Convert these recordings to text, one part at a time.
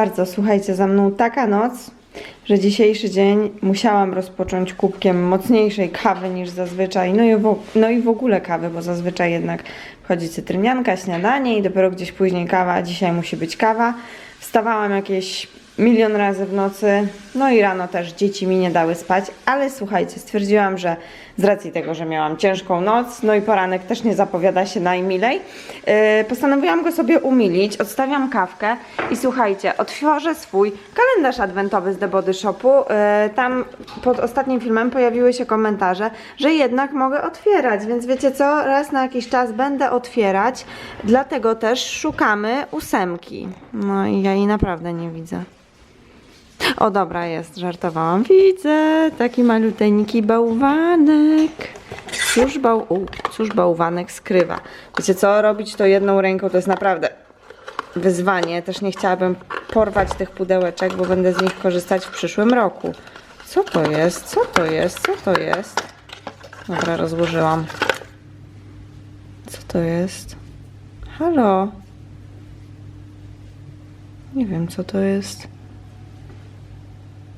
Bardzo. Słuchajcie, za mną taka noc, że dzisiejszy dzień musiałam rozpocząć kubkiem mocniejszej kawy niż zazwyczaj. No i, w, no i w ogóle kawy, bo zazwyczaj jednak wchodzi cytrynianka, śniadanie i dopiero gdzieś później kawa, dzisiaj musi być kawa. Wstawałam jakieś milion razy w nocy, no i rano też dzieci mi nie dały spać, ale słuchajcie, stwierdziłam, że z racji tego, że miałam ciężką noc, no i poranek też nie zapowiada się najmilej, yy, postanowiłam go sobie umilić, odstawiam kawkę i słuchajcie, otworzę swój kalendarz adwentowy z The Body Shopu. Yy, tam pod ostatnim filmem pojawiły się komentarze, że jednak mogę otwierać, więc wiecie co, raz na jakiś czas będę otwierać, dlatego też szukamy ósemki. No i ja jej naprawdę nie widzę. O dobra, jest, żartowałam. Widzę taki maluteńki bałwanek. Cóż, bał... U, cóż bałwanek skrywa. Wiecie co, robić to jedną ręką to jest naprawdę wyzwanie. Też nie chciałabym porwać tych pudełeczek, bo będę z nich korzystać w przyszłym roku. Co to jest? Co to jest? Co to jest? Dobra, rozłożyłam. Co to jest? Halo? Nie wiem, co to jest.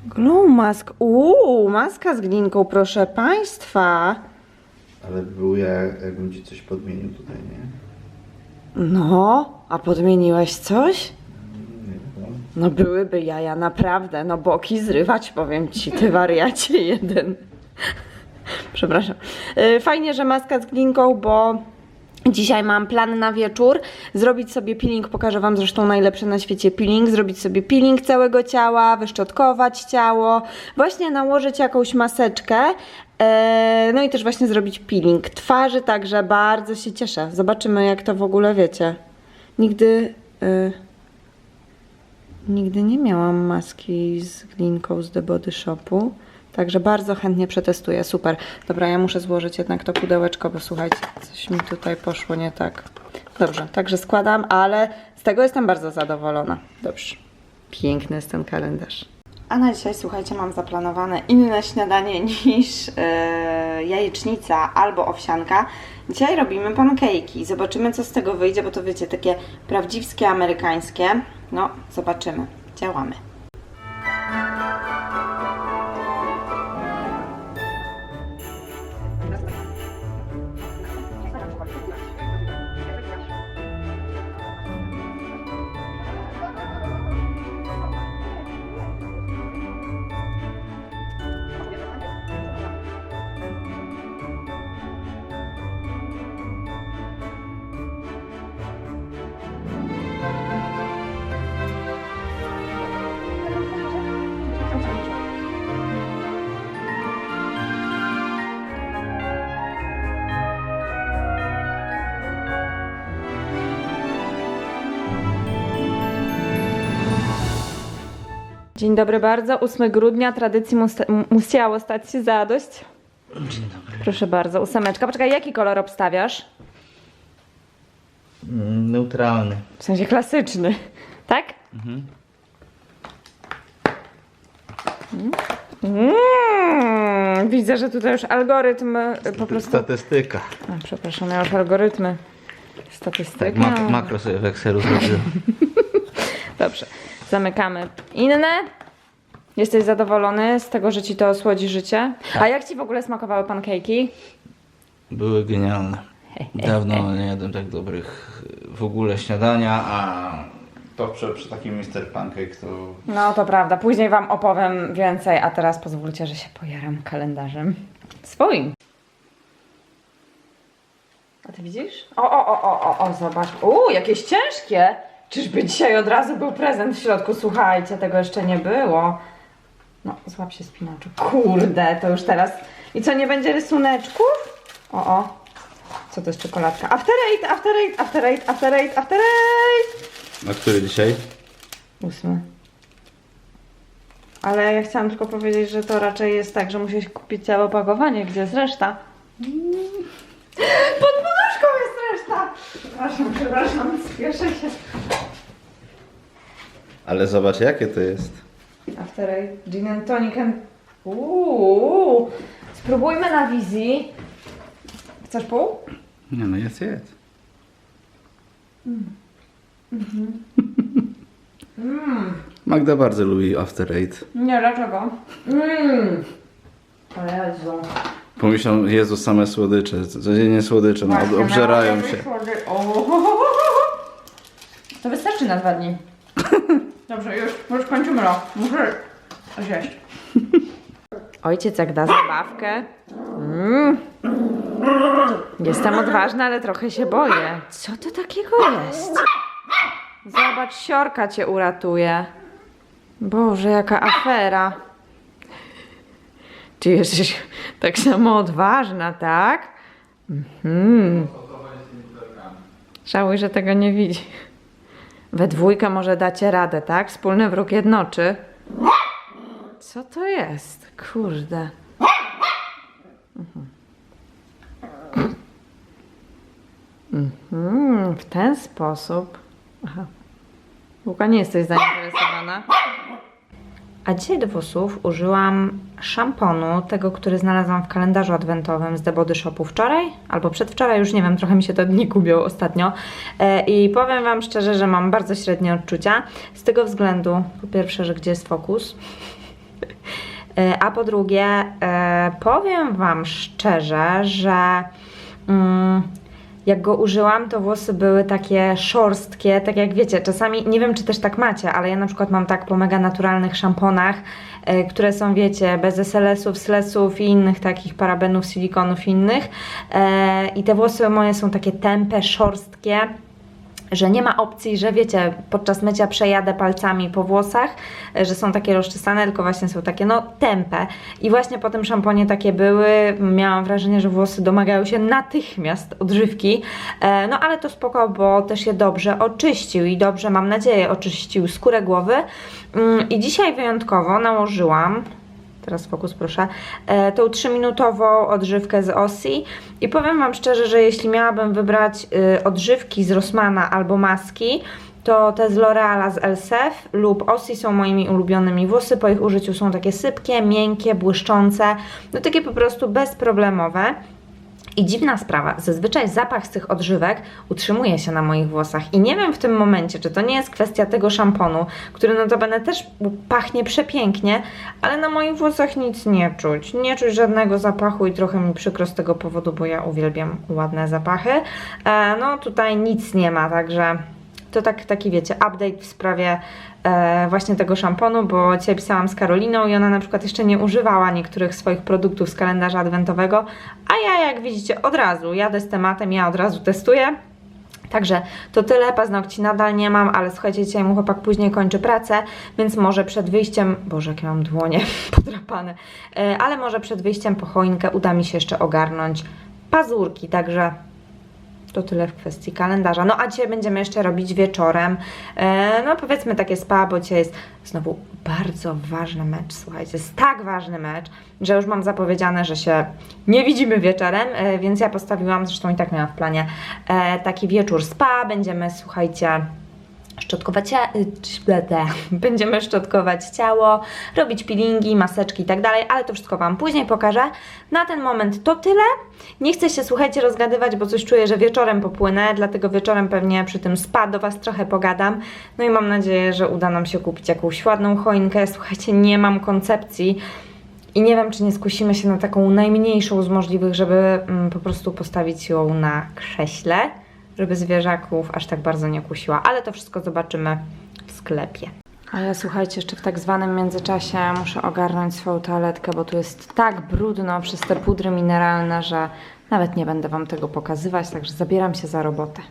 Glow mask. Uuu, maska z glinką, proszę państwa. Ale był ja, jakbym ci coś podmienił tutaj, nie? No, a podmieniłeś coś? No byłyby jaja, naprawdę. No boki zrywać, powiem ci, ty wariacie jeden. Przepraszam. Y, Fajnie, że maska z glinką, bo dzisiaj mam plan na wieczór. Zrobić sobie peeling, pokażę wam zresztą najlepszy na świecie peeling. Zrobić sobie peeling całego ciała, wyszczotkować ciało, właśnie nałożyć jakąś maseczkę. e, No i też właśnie zrobić peeling twarzy, także bardzo się cieszę. Zobaczymy jak to w ogóle wiecie. Nigdy... y, Nigdy nie miałam maski z glinką z The Body Shopu, także bardzo chętnie przetestuję. Super. Dobra, ja muszę złożyć jednak to pudełeczko, bo słuchajcie, coś mi tutaj poszło nie tak. Dobrze, także składam, ale z tego jestem bardzo zadowolona. Dobrze. Piękny jest ten kalendarz. A na dzisiaj, słuchajcie, mam zaplanowane inne śniadanie niż e, jajecznica albo owsianka. Dzisiaj robimy pancake'i. Zobaczymy, co z tego wyjdzie, bo to wiecie, takie prawdziwskie, amerykańskie. No, zobaczymy. Działamy. Dzień dobry bardzo. 8 grudnia tradycji mus musiało stać się zadość. Dzień dobry. Proszę bardzo, ósemeczka. Poczekaj, jaki kolor obstawiasz? Mm, neutralny. W sensie klasyczny, tak? Mm, widzę, że tutaj już algorytm y, po prostu... Statystyka. A, przepraszam, ja już algorytmy. Statystyka. Tak, mak makro sobie w Excelu zrobiłem. Dobrze, zamykamy inne. Jesteś zadowolony z tego, że ci to osłodzi życie? A jak ci w ogóle smakowały pancake'i? Były genialne. Dawno nie jadłem tak dobrych w ogóle śniadania, a to przy, przy takim Mr. Pancake to... No to prawda, później wam opowiem więcej, a teraz pozwólcie, że się pojaram kalendarzem swoim. A ty widzisz? O, o, o, o, o, o, zobacz. Uuu, jakieś ciężkie! Czyżby dzisiaj od razu był prezent w środku? Słuchajcie, tego jeszcze nie było. No, złap się spinaczu. Kurde, to już teraz. I co, nie będzie rysuneczków? O, o. Co to jest czekoladka? After eight, after eight, after eight, after eight, after eight. A który dzisiaj? Ósmy. Ale ja chciałam tylko powiedzieć, że to raczej jest tak, że musisz kupić całe opakowanie, gdzie jest reszta. Pod poduszką jest reszta! Przepraszam, przepraszam, spieszę się. Ale zobacz jakie to jest. After eight, gin and tonic and... Uuu, spróbujmy na wizji. Chcesz pół? Nie no, jest, jest. Magda bardzo lubi After Eight. Nie, dlaczego? Mmm. O Jezu. Pomyślą, Jezu, same słodycze, codziennie słodycze, no, Właśnie, obżerają miałam się. jakieś słody- O. To wystarczy na dwa dni. Dobrze, już, już kończymy rok. Muszę zjeść. Ojciec jak da zabawkę. Mm. Jestem odważna, ale trochę się boję. Co to takiego jest? Zobacz, siorka cię uratuje. Boże, jaka afera. Ty jesteś tak samo odważna, tak? Mhm. Żałuj, że tego nie widzi. We dwójkę może dacie radę, tak? Wspólny wróg jednoczy. Co to jest? Kurde. Mhm. Mhm, w ten sposób. Aha. Łuka, nie jesteś zainteresowana? A dzisiaj do włosów użyłam szamponu, tego, który znalazłam w kalendarzu adwentowym z The Body Shopu wczoraj, albo przedwczoraj, już nie wiem, trochę mi się te dni gubią ostatnio. E, I powiem Wam szczerze, że mam bardzo średnie odczucia. Z tego względu, po pierwsze, że gdzie jest fokus? E, A po drugie, e, powiem Wam szczerze, że mm, jak go użyłam, to włosy były takie szorstkie, tak jak wiecie, czasami, nie wiem czy też tak macie, ale ja na przykład mam tak po mega naturalnych szamponach, e, które są, wiecie, bez SLS-ów, SLS-ów i innych takich parabenów, silikonów innych. E, i te włosy moje są takie tępe, szorstkie, że nie ma opcji, że wiecie, podczas mycia przejadę palcami po włosach, e, że są takie rozczesane, tylko właśnie są takie no tępe. I właśnie po tym szamponie takie były, miałam wrażenie, że włosy domagają się natychmiast odżywki, e, no ale to spoko, bo też je dobrze oczyścił i dobrze, mam nadzieję, oczyścił skórę głowy. Mm, I dzisiaj wyjątkowo nałożyłam teraz fokus proszę, e, tą 3-minutową odżywkę z Ossi i powiem Wam szczerze, że jeśli miałabym wybrać y, odżywki z Rossmana albo maski, to te z L'Oreala z Elsef lub Ossi są moimi ulubionymi. Włosy po ich użyciu są takie sypkie, miękkie, błyszczące, no takie po prostu bezproblemowe. I dziwna sprawa, zazwyczaj zapach z tych odżywek utrzymuje się na moich włosach i nie wiem w tym momencie, czy to nie jest kwestia tego szamponu, który notabene też pachnie przepięknie, ale na moich włosach nic nie czuć. Nie czuć żadnego zapachu i trochę mi przykro z tego powodu, bo ja uwielbiam ładne zapachy. E, no tutaj nic nie ma, także to tak, taki wiecie, update w sprawie właśnie tego szamponu, bo dzisiaj pisałam z Karoliną i ona na przykład jeszcze nie używała niektórych swoich produktów z kalendarza adwentowego, a ja jak widzicie od razu jadę z tematem, ja od razu testuję. Także to tyle, paznokci nadal nie mam, ale słuchajcie, dzisiaj mój chłopak później kończy pracę, więc może przed wyjściem, boże jakie mam dłonie podrapane, e, ale może przed wyjściem po choinkę uda mi się jeszcze ogarnąć pazurki, także to tyle w kwestii kalendarza. No a dzisiaj będziemy jeszcze robić wieczorem. E, no powiedzmy takie spa, bo dzisiaj jest znowu bardzo ważny mecz. Słuchajcie, jest tak ważny mecz, że już mam zapowiedziane, że się nie widzimy wieczorem, e, więc ja postawiłam, zresztą i tak miałam w planie, e, taki wieczór spa. Będziemy, słuchajcie, szczotkować, y, będziemy szczotkować ciało, robić peelingi, maseczki i tak dalej, ale to wszystko Wam później pokażę. Na ten moment to tyle. Nie chcę się, słuchajcie, rozgadywać, bo coś czuję, że wieczorem popłynę, dlatego wieczorem pewnie przy tym spa do Was trochę pogadam. No i mam nadzieję, że uda nam się kupić jakąś ładną choinkę. Słuchajcie, nie mam koncepcji. I nie wiem, czy nie skusimy się na taką najmniejszą z możliwych, żeby mm, po prostu postawić ją na krześle, żeby zwierzaków aż tak bardzo nie kusiła. Ale to wszystko zobaczymy w sklepie. A ja słuchajcie, jeszcze w tak zwanym międzyczasie muszę ogarnąć swoją toaletkę, bo tu jest tak brudno przez te pudry mineralne, że nawet nie będę Wam tego pokazywać, także zabieram się za robotę.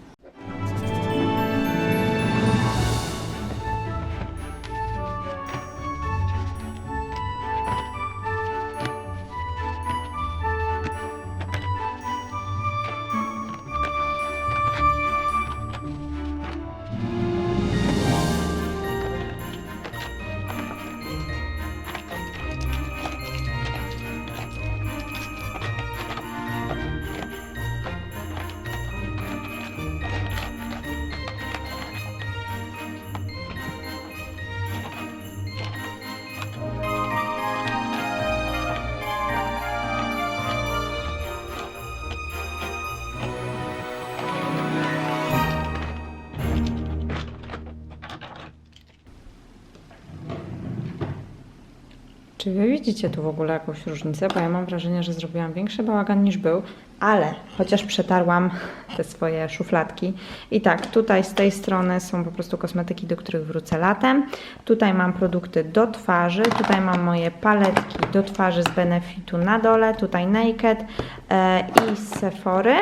Czy wy widzicie tu w ogóle jakąś różnicę? Bo ja mam wrażenie, że zrobiłam większy bałagan niż był, ale chociaż przetarłam te swoje szufladki. I tak, tutaj z tej strony są po prostu kosmetyki, do których wrócę latem. Tutaj mam produkty do twarzy, tutaj mam moje paletki do twarzy z Benefitu na dole, tutaj Naked e, i z Sephory.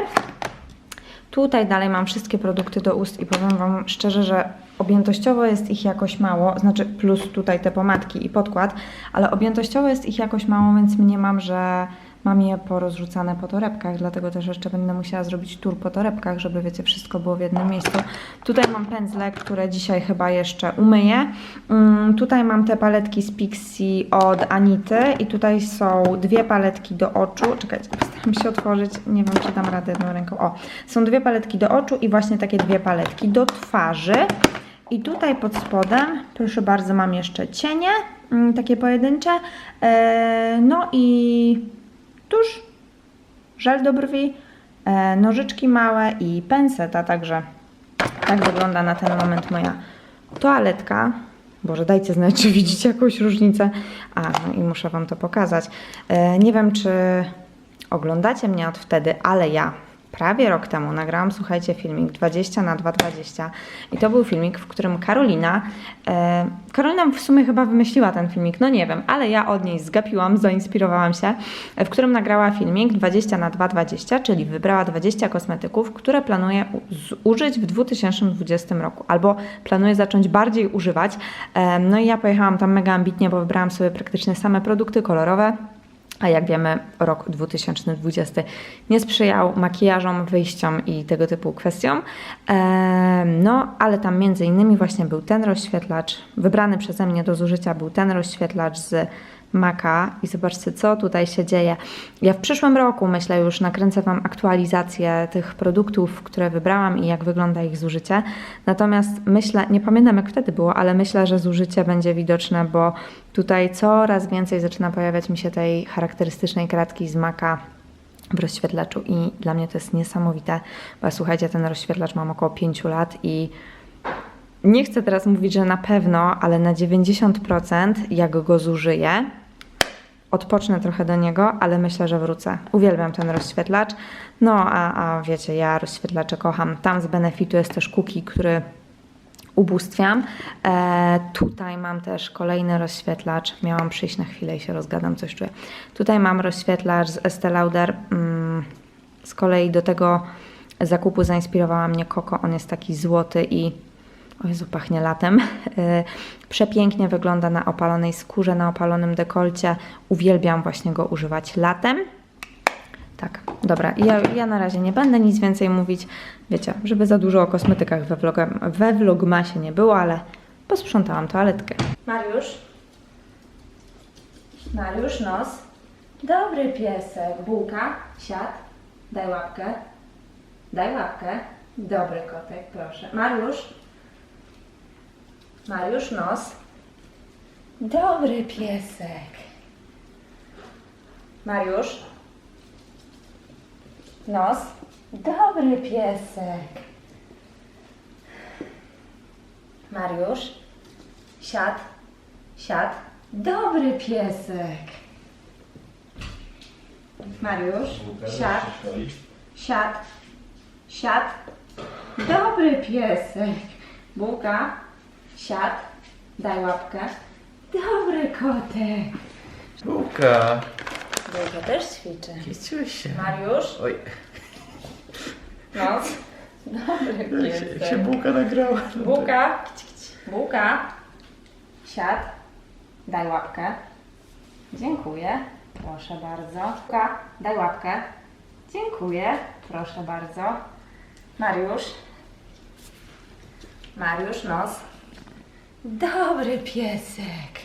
Tutaj dalej mam wszystkie produkty do ust i powiem Wam szczerze, że objętościowo jest ich jakoś mało, znaczy plus tutaj te pomadki i podkład, ale objętościowo jest ich jakoś mało, więc mniemam, że mam je porozrzucane po torebkach, dlatego też jeszcze będę musiała zrobić tur po torebkach, żeby wiecie, wszystko było w jednym miejscu. Tutaj mam pędzle, które dzisiaj chyba jeszcze umyję. Mm, tutaj mam te paletki z Pixie od Anity i tutaj są dwie paletki do oczu. Czekajcie, postaram się otworzyć, nie wiem czy dam radę jedną ręką. O, są dwie paletki do oczu i właśnie takie dwie paletki do twarzy. I tutaj pod spodem, proszę bardzo, mam jeszcze cienie, mm, takie pojedyncze. E, no i tusz, żel do brwi, e, nożyczki małe i penseta, także tak wygląda na ten moment moja toaletka. Boże, dajcie znać, czy widzicie jakąś różnicę. A, no i muszę Wam to pokazać. E, nie wiem, czy oglądacie mnie od wtedy, ale ja prawie rok temu nagrałam, słuchajcie, filmik 20 na 220 i to był filmik, w którym Karolina, e, Karolina w sumie chyba wymyśliła ten filmik, no nie wiem, ale ja od niej zgapiłam, zainspirowałam się, e, w którym nagrała filmik 20 na 220, czyli wybrała 20 kosmetyków, które planuje u- zużyć w 2020 roku, albo planuje zacząć bardziej używać. E, no i ja pojechałam tam mega ambitnie, bo wybrałam sobie praktycznie same produkty kolorowe. A jak wiemy, rok 2020 nie sprzyjał makijażom, wyjściom i tego typu kwestiom. No, ale tam między innymi właśnie był ten rozświetlacz, wybrany przeze mnie do zużycia był ten rozświetlacz z Maka i zobaczcie, co tutaj się dzieje. Ja w przyszłym roku, myślę, już nakręcę Wam aktualizację tych produktów, które wybrałam i jak wygląda ich zużycie. Natomiast myślę, nie pamiętam jak wtedy było, ale myślę, że zużycie będzie widoczne, bo tutaj coraz więcej zaczyna pojawiać mi się tej charakterystycznej kratki z Maka w rozświetlaczu i dla mnie to jest niesamowite, bo słuchajcie, ten rozświetlacz mam około 5 lat i nie chcę teraz mówić, że na pewno, ale na 90% jak go zużyję, odpocznę trochę do niego, ale myślę, że wrócę. Uwielbiam ten rozświetlacz. No, a, a wiecie, ja rozświetlacze kocham. Tam z benefitu jest też Cookie, który ubóstwiam. E, tutaj mam też kolejny rozświetlacz. Miałam przyjść na chwilę i się rozgadam, coś czuję. Tutaj mam rozświetlacz z Estee Lauder. Mm, z kolei do tego zakupu zainspirowała mnie Coco. On jest taki złoty i o Jezu, pachnie latem. E, Przepięknie wygląda na opalonej skórze, na opalonym dekolcie. Uwielbiam właśnie go używać latem. Tak, dobra. Ja, ja na razie nie będę nic więcej mówić. Wiecie, żeby za dużo o kosmetykach we, vloga, we vlogmasie nie było, ale posprzątałam toaletkę. Mariusz? Mariusz, nos. Dobry piesek. Bułka, siad. Daj łapkę. Daj łapkę. Dobry kotek, proszę. Mariusz? Mariusz, nos. Dobry piesek. Mariusz? Nos. Dobry piesek. Mariusz. Siad. Siad. Dobry piesek. Mariusz. Siad. Siad. Siad. Dobry piesek. Bułka. Siad. Daj łapkę. Dobry kotek. Bułka. Bułka też ćwiczy. Kiciusie. Mariusz. Oj, Nos. Dobry jak się, jak się bułka nagrała. Bułka. Bułka. Siad. Daj łapkę. Dziękuję. Proszę bardzo. Bułka. Daj łapkę. Dziękuję. Proszę bardzo. Mariusz. Mariusz, nos. Dobry piesek.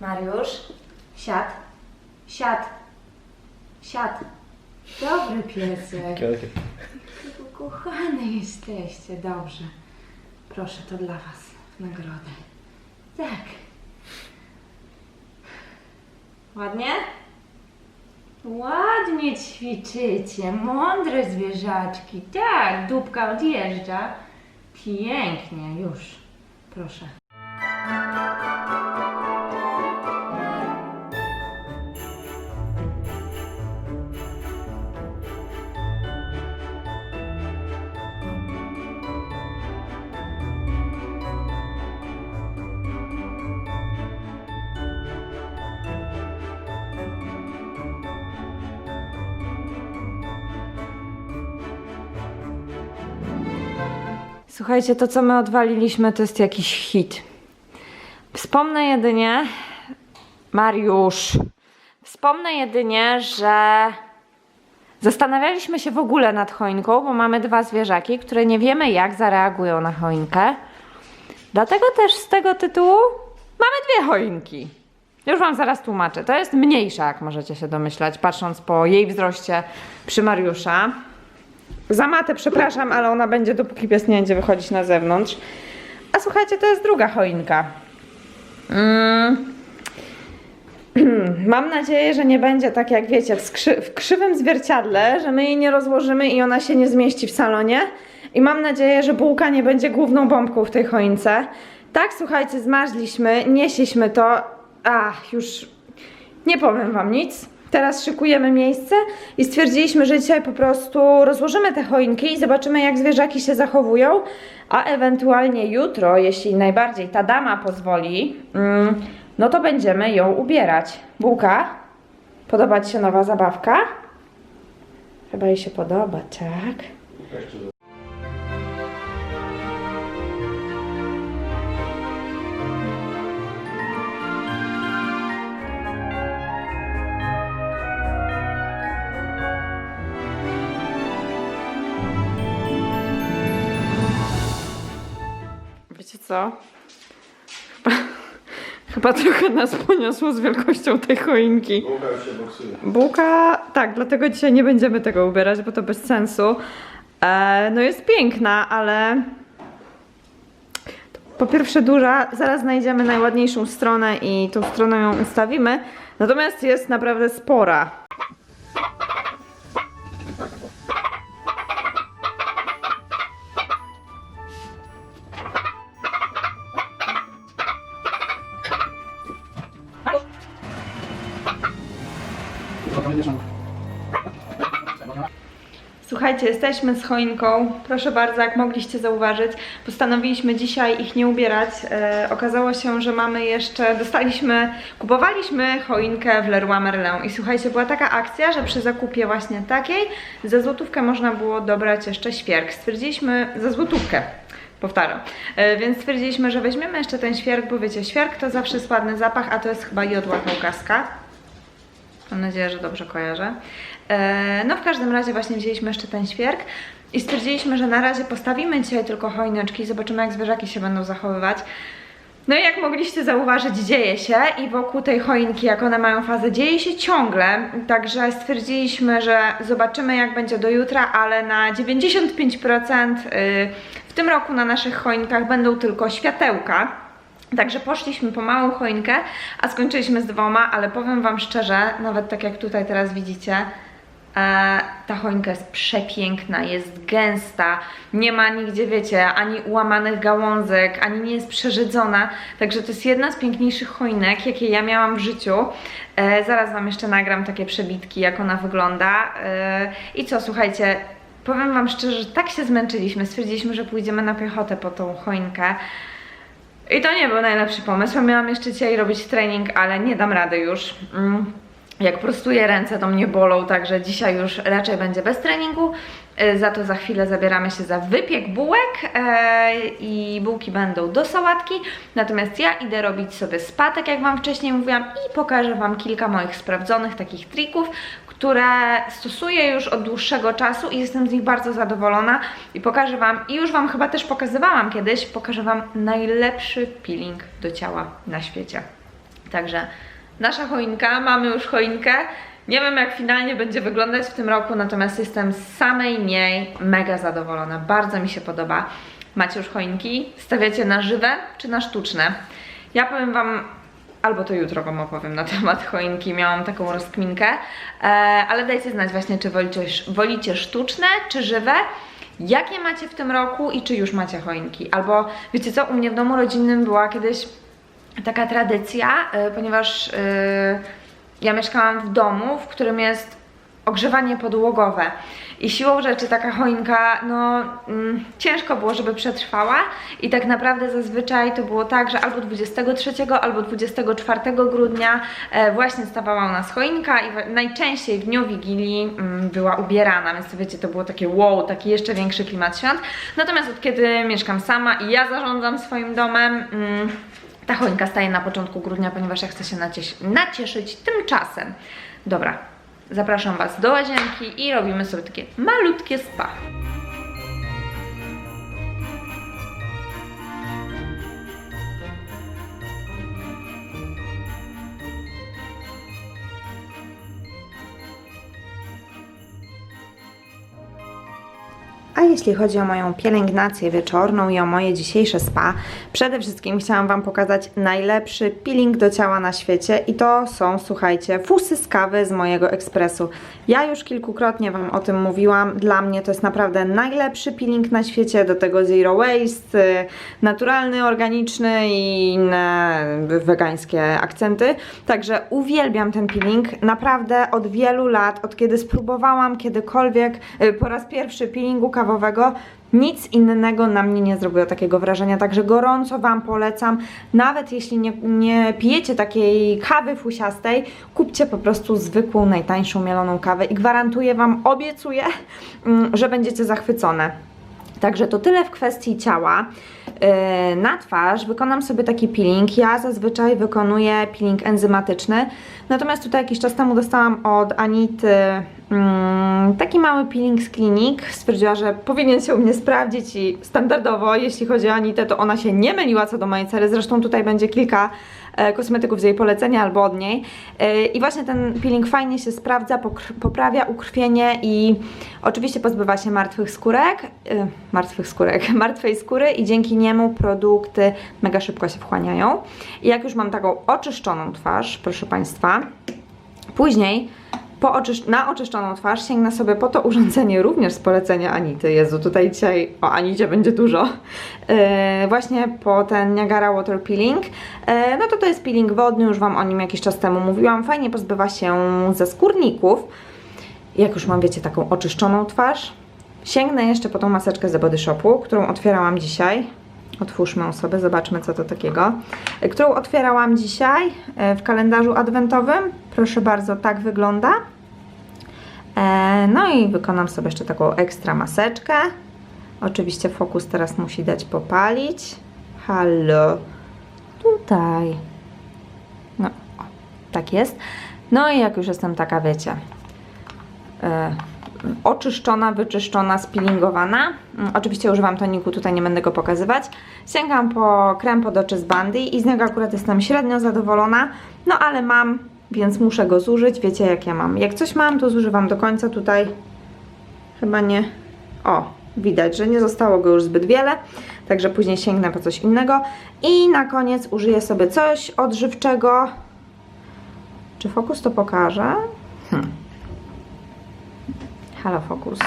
Mariusz. Siad. Siad. Siad. Dobry piesek. Kochane jesteście, dobrze. Proszę, to dla Was nagrodę. Tak. Ładnie? Ładnie ćwiczycie, mądre zwierzaczki. Tak, dupka odjeżdża. Pięknie, już. Proszę. Słuchajcie, to co my odwaliliśmy to jest jakiś hit. Wspomnę jedynie, Mariusz, wspomnę jedynie, że zastanawialiśmy się w ogóle nad choinką, bo mamy dwa zwierzaki, które nie wiemy jak zareagują na choinkę. Dlatego też z tego tytułu mamy dwie choinki. Już Wam zaraz tłumaczę. To jest mniejsza, jak możecie się domyślać, patrząc po jej wzroście przy Mariusza. Za matę przepraszam, ale ona będzie dopóki pies nie będzie wychodzić na zewnątrz. A słuchajcie, to jest druga choinka. Mm. Mam nadzieję, że nie będzie tak jak wiecie, w, w krzywym zwierciadle, że my jej nie rozłożymy i ona się nie zmieści w salonie. I mam nadzieję, że bułka nie będzie główną bombką w tej choince. Tak, słuchajcie, zmarzliśmy, nieśliśmy to. Ach, już nie powiem wam nic. Teraz szykujemy miejsce i stwierdziliśmy, że dzisiaj po prostu rozłożymy te choinki i zobaczymy, jak zwierzaki się zachowują, a ewentualnie jutro, jeśli najbardziej ta dama pozwoli, mm, no to będziemy ją ubierać. Bułka, podoba Ci się nowa zabawka? Chyba jej się podoba, tak? Co? Chyba, chyba trochę nas poniosło z wielkością tej choinki. Bułka już się boksuje. Bułka, tak, dlatego dzisiaj nie będziemy tego ubierać, bo to bez sensu. E, no jest piękna, ale po pierwsze duża, zaraz znajdziemy najładniejszą stronę i tą stroną ją ustawimy. Natomiast jest naprawdę spora. Słuchajcie, jesteśmy z choinką. Proszę bardzo, jak mogliście zauważyć, postanowiliśmy dzisiaj ich nie ubierać. E, okazało się, że mamy jeszcze, dostaliśmy, kupowaliśmy choinkę w Leroy Merlin i słuchajcie, była taka akcja, że przy zakupie właśnie takiej za złotówkę można było dobrać jeszcze świerk. Stwierdziliśmy, za złotówkę. Powtarzam. E, więc stwierdziliśmy, że weźmiemy jeszcze ten świerk, bo wiecie, świerk to zawsze jest zapach, a to jest chyba jodła kaukaska. Mam nadzieję, że dobrze kojarzę. E, No w każdym razie właśnie wzięliśmy jeszcze ten świerk i stwierdziliśmy, że na razie postawimy dzisiaj tylko choineczki i zobaczymy jak zwierzaki się będą zachowywać. No i jak mogliście zauważyć, dzieje się i wokół tej choinki, jak one mają fazę, dzieje się ciągle. Także stwierdziliśmy, że zobaczymy jak będzie do jutra, ale na 95% y, w tym roku na naszych choinkach będą tylko światełka. Także poszliśmy po małą choinkę, a skończyliśmy z dwoma, ale powiem Wam szczerze, nawet tak jak tutaj teraz widzicie, ta choinka jest przepiękna, jest gęsta, nie ma nigdzie, wiecie, ani ułamanych gałązek, ani nie jest przeżydzona, także to jest jedna z piękniejszych choinek, jakie ja miałam w życiu. E, zaraz Wam jeszcze nagram takie przebitki, jak ona wygląda. E, I co, słuchajcie, powiem Wam szczerze, że tak się zmęczyliśmy, stwierdziliśmy, że pójdziemy na piechotę po tą choinkę. I to nie był najlepszy pomysł. Miałam jeszcze dzisiaj robić trening, ale nie dam rady już. Mm. Jak prostuję ręce, to mnie bolą, także dzisiaj już raczej będzie bez treningu. E, Za to za chwilę zabieramy się za wypiek bułek e, i bułki będą do sałatki. Natomiast ja idę robić sobie spatek, jak Wam wcześniej mówiłam, i pokażę Wam kilka moich sprawdzonych takich trików, które stosuję już od dłuższego czasu i jestem z nich bardzo zadowolona. I pokażę Wam, i już Wam chyba też pokazywałam kiedyś, pokażę Wam najlepszy peeling do ciała na świecie. Także nasza choinka, mamy już choinkę. Nie wiem jak finalnie będzie wyglądać w tym roku, natomiast jestem z samej niej mega zadowolona. Bardzo mi się podoba. Macie już choinki? Stawiacie na żywe czy na sztuczne? Ja powiem Wam, albo to jutro Wam opowiem na temat choinki, miałam taką rozkminkę, e, ale dajcie znać właśnie, czy wolicie, wolicie sztuczne czy żywe. Jakie macie w tym roku i czy już macie choinki? Albo wiecie co, u mnie w domu rodzinnym była kiedyś taka tradycja, y, ponieważ y, ja mieszkałam w domu, w którym jest ogrzewanie podłogowe. I siłą rzeczy taka choinka, no mm, ciężko było, żeby przetrwała i tak naprawdę zazwyczaj to było tak, że albo 23 albo 24 grudnia e, właśnie stawała u nas choinka i najczęściej w dniu Wigilii mm, była ubierana, więc wiecie, to było takie wow, taki jeszcze większy klimat świąt. Natomiast od kiedy mieszkam sama i ja zarządzam swoim domem, mm, ta choinka staje na początku grudnia, ponieważ ja chcę się nacies- nacieszyć tymczasem. Dobra, zapraszam Was do łazienki i robimy sobie takie malutkie spa. Jeśli chodzi o moją pielęgnację wieczorną i o moje dzisiejsze spa, przede wszystkim chciałam Wam pokazać najlepszy peeling do ciała na świecie i to są, słuchajcie, fusy z kawy z mojego ekspresu. Ja już kilkukrotnie Wam o tym mówiłam, dla mnie to jest naprawdę najlepszy peeling na świecie, do tego zero waste, naturalny, organiczny i inne wegańskie akcenty. Także uwielbiam ten peeling, naprawdę od wielu lat, od kiedy spróbowałam kiedykolwiek y, po raz pierwszy peelingu kawowego, nic innego na mnie nie zrobiło takiego wrażenia, także gorąco Wam polecam, nawet jeśli nie, nie pijecie takiej kawy fusiastej, kupcie po prostu zwykłą, najtańszą mieloną kawę i gwarantuję Wam, obiecuję, mm, że będziecie zachwycone. Także to tyle w kwestii ciała. Yy, Na twarz wykonam sobie taki peeling. Ja zazwyczaj wykonuję peeling enzymatyczny. Natomiast tutaj jakiś czas temu dostałam od Anity mm, taki mały peeling z klinik. Stwierdziła, że powinien się u mnie sprawdzić i standardowo, jeśli chodzi o Anitę, to ona się nie myliła co do mojej cery. Zresztą tutaj będzie kilka e, kosmetyków z jej polecenia albo od niej. E, I właśnie ten peeling fajnie się sprawdza, poprawia ukrwienie i oczywiście pozbywa się martwych skórek, e, martwych skórek, martwej skóry i dzięki niemu produkty mega szybko się wchłaniają. I jak już mam taką oczyszczoną twarz, proszę Państwa, później po na oczyszczoną twarz sięgnę sobie po to urządzenie również z polecenia Anity. Jezu, tutaj dzisiaj o Anicie będzie dużo. E, właśnie po ten Niagara Water Peeling. E, no to to jest peeling wodny, już Wam o nim jakiś czas temu mówiłam. Fajnie pozbywa się ze skórników. Jak już mam, wiecie, taką oczyszczoną twarz, sięgnę jeszcze po tą maseczkę z Body Shopu, którą otwierałam dzisiaj. Otwórzmy sobie, zobaczmy co to takiego. E, Którą otwierałam dzisiaj e, w kalendarzu adwentowym. Proszę bardzo, tak wygląda. E, No i wykonam sobie jeszcze taką ekstra maseczkę. Oczywiście fokus teraz musi dać popalić. Halo. Tutaj. No, tak jest. No i jak już jestem taka, wiecie, oczyszczona, wyczyszczona, spilingowana. Mm, Oczywiście używam toniku, tutaj nie będę go pokazywać. Sięgam po krem pod oczy z Bandy i z niego akurat jestem średnio zadowolona, no ale mam, więc muszę go zużyć. Wiecie jak ja mam. Jak coś mam, to zużywam do końca. Tutaj chyba nie... O, widać, że nie zostało go już zbyt wiele, także później sięgnę po coś innego. I na koniec użyję sobie coś odżywczego. Czy fokus to pokaże? Hmm. Halo Focus.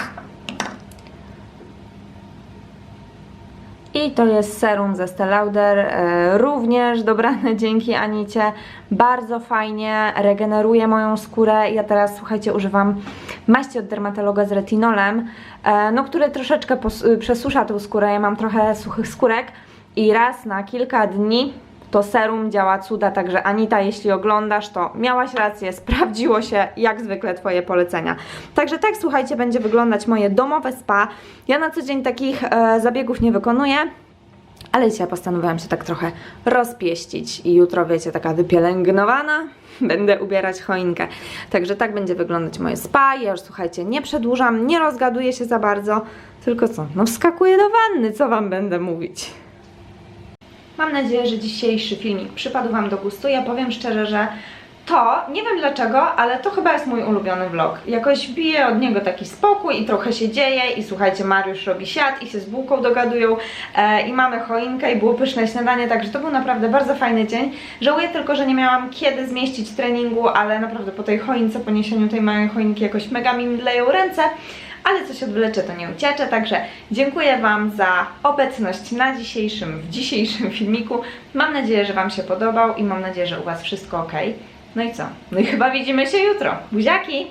I to jest serum ze Estée Lauder, e, również dobrane dzięki Anicie. Bardzo fajnie regeneruje moją skórę. Ja teraz, słuchajcie, używam maści od dermatologa z retinolem, e, no, który troszeczkę przesusza tą skórę. Ja mam trochę suchych skórek i raz na kilka dni to serum działa cuda, także Anita, jeśli oglądasz, to miałaś rację, sprawdziło się jak zwykle Twoje polecenia. Także tak, słuchajcie, będzie wyglądać moje domowe spa. Ja na co dzień takich e, zabiegów nie wykonuję, ale dzisiaj postanowiłam się tak trochę rozpieścić i jutro, wiecie, taka wypielęgnowana, będę ubierać choinkę. Także tak będzie wyglądać moje spa. Ja już, słuchajcie, nie przedłużam, nie rozgaduję się za bardzo, tylko co? No wskakuję do wanny, co Wam będę mówić. Mam nadzieję, że dzisiejszy filmik przypadł Wam do gustu. Ja powiem szczerze, że to, nie wiem dlaczego, ale to chyba jest mój ulubiony vlog. Jakoś bije od niego taki spokój i trochę się dzieje i słuchajcie, Mariusz robi siat i się z bułką dogadują e, i mamy choinkę i było pyszne śniadanie, także to był naprawdę bardzo fajny dzień. Żałuję tylko, że nie miałam kiedy zmieścić treningu, ale naprawdę po tej choince, po niesieniu tej małej choinki jakoś mega mi mdleją ręce ale coś odwleczę, to nie ucieczę, także dziękuję Wam za obecność na dzisiejszym, w dzisiejszym filmiku. Mam nadzieję, że Wam się podobał i mam nadzieję, że u Was wszystko ok. No i co? No i chyba widzimy się jutro. Buziaki!